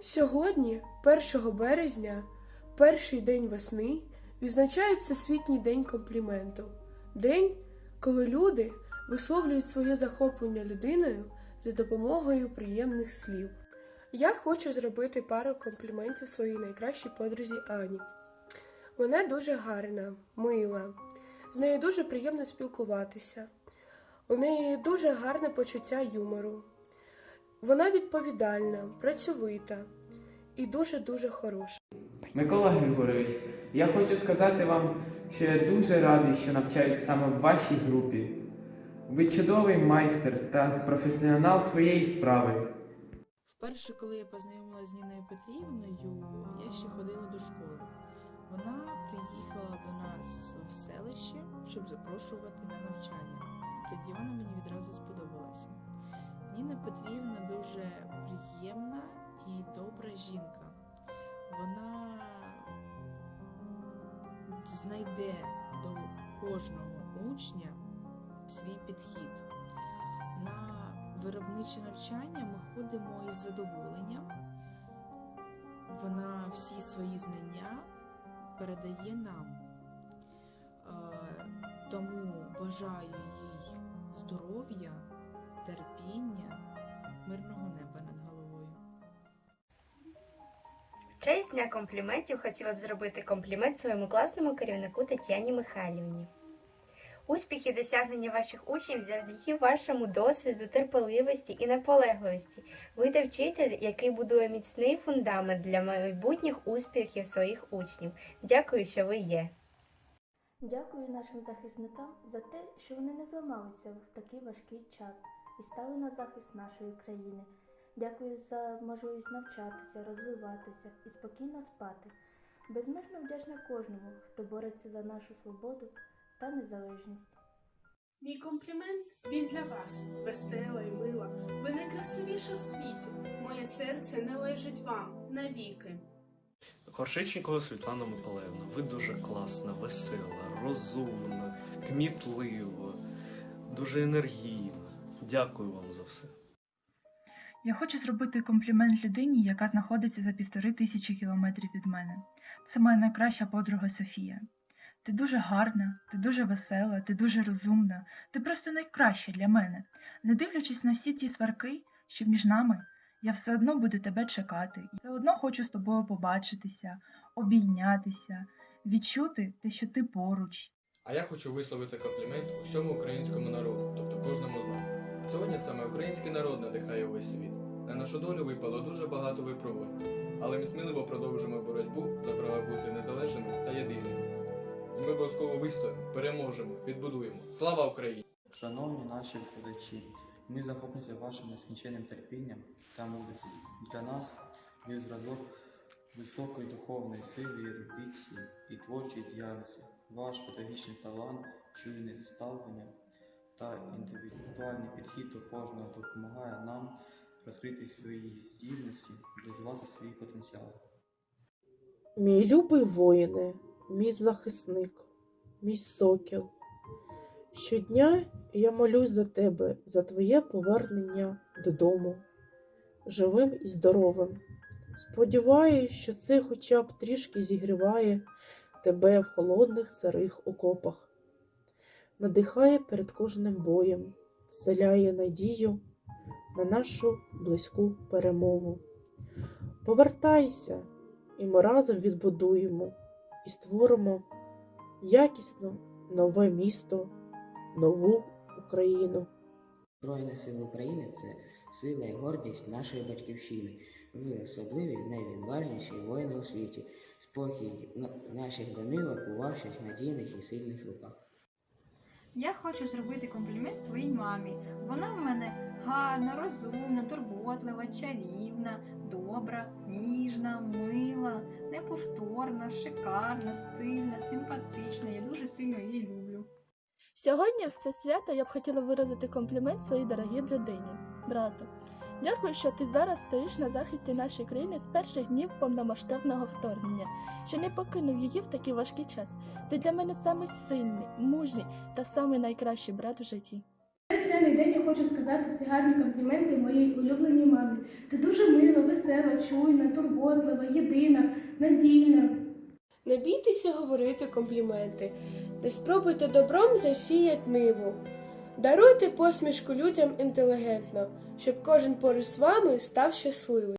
Сьогодні, 1 березня, перший день весни, відзначають Всесвітній день компліменту. День, коли люди висловлюють своє захоплення людиною за допомогою приємних слів. Я хочу зробити пару компліментів своїй найкращій подрузі Ані. Вона дуже гарна, мила, з нею дуже приємно спілкуватися. У неї дуже гарне почуття юмору. Вона відповідальна, працьовита і дуже-дуже хороша. Микола Григорович, я хочу сказати вам, що я дуже радий, що навчаюсь саме в вашій групі. Ви чудовий майстер та професіонал своєї справи. Вперше, коли я познайомилася з Ніною Петрівною, я ще ходила до школи. Вона приїхала до нас в селище, щоб запрошувати на навчання. Тоді вона мені відразу сподобалася. Ніна Петрівна дуже приємна і добра жінка. Вона знайде до кожного учня свій підхід. На виробниче навчання ми ходимо із задоволенням. Вона всі свої знання передає нам. Е, Тому бажаю їй здоров'я, терпіння, мирного неба над головою. В честь дня компліментів хотіла б зробити комплімент своєму класному керівнику Тетяні Михайлівні. Успіхи і досягнення ваших учнів завдяки вашому досвіду, терпеливості і наполегливості. Ви те вчитель, який будує міцний фундамент для майбутніх успіхів своїх учнів. Дякую, що ви є. Дякую нашим захисникам за те, що вони не зламалися в такий важкий час і стали на захист нашої країни. Дякую за можливість навчатися, розвиватися і спокійно спати. Безмежно вдячна кожному, хто бореться за нашу свободу та незалежність. Мій комплімент він для вас, весела і мила. Ви найкрасивіша в світі. Моє серце належить вам навіки. Горшечникова Світлана Миколаївна, ви дуже класна, весела, розумна, кмітлива, дуже енергійна. Дякую вам за все. Я хочу зробити комплімент людині, яка знаходиться за півтори тисячі кілометрів від мене. Це моя найкраща подруга Софія. Ти дуже гарна, ти дуже весела, ти дуже розумна, ти просто найкраща для мене. Не дивлячись на всі ті сварки, що між нами, я все одно буду тебе чекати. І все одно хочу з тобою побачитися, обійнятися, відчути те, що ти поруч. А я хочу висловити комплімент усьому українському народу, тобто кожному з нас. Сьогодні саме український народ надихає увесь світ. На нашу долю випало дуже багато випробувань, але ми сміливо продовжимо боротьбу за право бути незалежними та єдиними. І ми обов'язково вистоїмо, переможемо, відбудуємо. Слава Україні! Шановні наші викладачі, ми захоплюємося вашим нескінченним терпінням та мудрістю. Для нас ви зразок високої духовної сили, ерудиції і творчої діяльності. Ваш педагогічний талант, чуйне ставлення та індивідуальний підхід до кожного допомагає нам розкрити свої здібності, реалізувати свої потенціали. Мій любий воїне, мій захисник, мій сокіл. Щодня я молюсь за тебе, за твоє повернення додому, живим і здоровим. Сподіваюсь, що це хоча б трішки зігріває тебе в холодних сирих окопах, надихає перед кожним боєм, вселяє надію на нашу близьку перемогу. Повертайся, і ми разом відбудуємо і створимо якісно нове місто, нову Україну. Збройні сили України це сила і гордість нашої батьківщини. Ви особливі, найвідважніші воїни у світі. Спокій наших домівок у ваших надійних і сильних руках. Я хочу зробити комплімент своїй мамі. Вона в мене гарна, розумна, турботлива, чарівна, добра, ніжна, мила, неповторна, шикарна, стильна, симпатична. Я дуже сильно її люблю. Сьогодні в це свято я б хотіла виразити комплімент своїй дорогій людині, брату. Дякую, що ти зараз стоїш на захисті нашої країни з перших днів повномасштабного вторгнення, що не покинув її в такий важкий час. Ти для мене самий сильний, мужній та самий найкращий брат в житті. Весняний день я хочу сказати ці гарні компліменти моїй улюбленій мамі. Ти дуже мила, весела. весела, чуйна, турботлива, єдина, надійна. Не бійтеся говорити компліменти, не спробуйте добром засіять ниву. Даруйте посмішку людям інтелігентно, щоб кожен поруч з вами став щасливий.